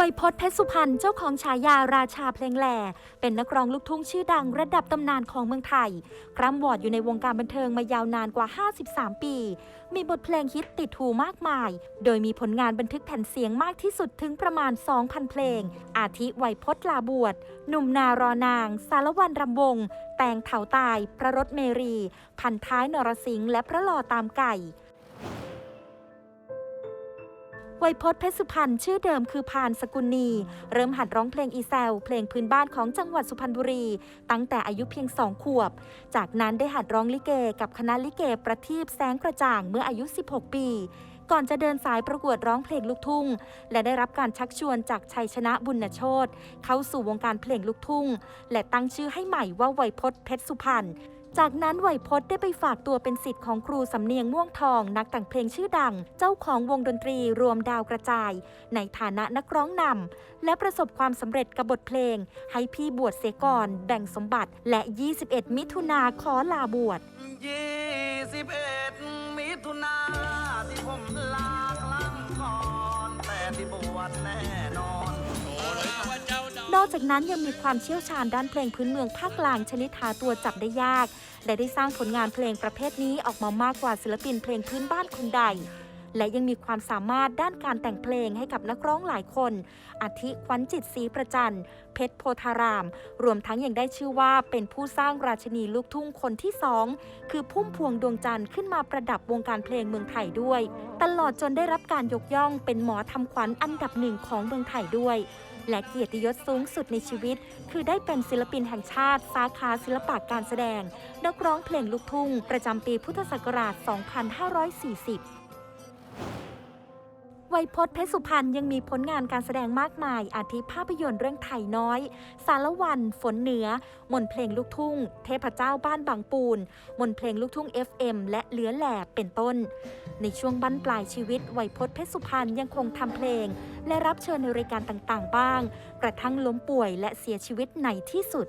วัยพจน์เพชรสุพรรณเจ้าของฉายาราชาเพลงแหล่ เป็นนักร้องลูกทุ่งชื่อดังระดับตำนานของเมืองไทย คร่ำวอดอยู่ในวงการบันเทิงมายาวนานกว่า 53 ปี มีบทเพลงฮิตติดหูมากมาย โดยมีผลงานบันทึกแผ่นเสียงมากที่สุดถึงประมาณ 2,000 เพลง อาทิวัยพจน์ลาบวชหนุ่มนารอนาง สารวันรำวง แตงเถาตาย พระรถเมรี พันท้ายนรสิงห์และพระหล่อตามไก่ วัยพจน์เพชรสุพรรณชื่อเดิมคือพานสกุลนี เริ่มหัดร้องเพลงอีแซวเพลงพื้นบ้านของจังหวัดสุพรรณบุรี ตั้งแต่อายุเพียงสองขวบ จากนั้นได้หัดร้องลิเก กับคณะลิเกประทีปแสงกระจ่างเมื่ออายุ 16 ปีก่อนจะเดินสายประกวดร้องเพลงลูกทุ่ง และได้รับการชักชวนจากชัยชนะบุญโชตเข้าสู่วงการเพลงลูกทุ่ง และตั้งชื่อให้ใหม่ว่าวัยพจน์เพชรสุพรรณ จากนั้นไหวพจน์ได้ไปฝากตัวเป็นสิทธิ์ของครูสำเนียงม่วงทอง นักแต่งเพลงชื่อดัง เจ้าของวงดนตรีรวมดาวกระจาย ในฐานะนักร้องนำและประสบความสำเร็จกับบทเพลง ให้พี่บวชเสก่อนแบ่งสมบัติ และ 21 มิถุนาขอลาบวชยี่สิบเอ็ดมิถุนาที่ผมลากลังก่อนแต่ที่บวชแน่นอน นอกจากนั้นยังมีความเชี่ยวชาญด้านเพลงพื้นเมืองภาคกลางชนิดหาตัวจับได้ยาก และได้สร้างผลงานเพลงประเภทนี้ออกมามากกว่าศิลปินเพลงพื้นบ้านคนใด และยังมีความสามารถด้านการแต่งเพลงให้กับนักร้องหลายคน อาทิขวัญจิตศรีประจันเพชรโพธาราม รวมทั้งยังได้ชื่อว่าเป็นผู้สร้างราชนีลูกทุ่งคนที่สองคือพุ่มพวงดวงจันทร์ขึ้นมาประดับวงการเพลงเมืองไทยด้วย ตลอดจนได้รับการยกย่องเป็นหมอทำขวัญอันดับหนึ่งของเมืองไทยด้วย และเกียรติยศสูงสุดในชีวิต คือได้เป็นศิลปินแห่งชาติ สาขาศิลปะการแสดง นักร้องเพลงลูกทุ่ง ประจำปีพุทธศักราช 2540 วัยพจน์เพชรสุพรรณยังมีผลงานการแสดงมากมาย อาทิภาพยนตร์เรื่องไทยน้อย สารวัน ฝนเหนือ มนเพลงลูกทุ่ง เทพเจ้าบ้านบางปูน มนเพลงลูกทุ่ง FM และเหลือแหล่เป็นต้น ในช่วงบั้นปลายชีวิต วัยพจน์เพชรสุพรรณยังคงทำเพลง และรับเชิญในรายการต่างๆ บ้าง กระทั่งล้มป่วยและเสียชีวิตในที่สุด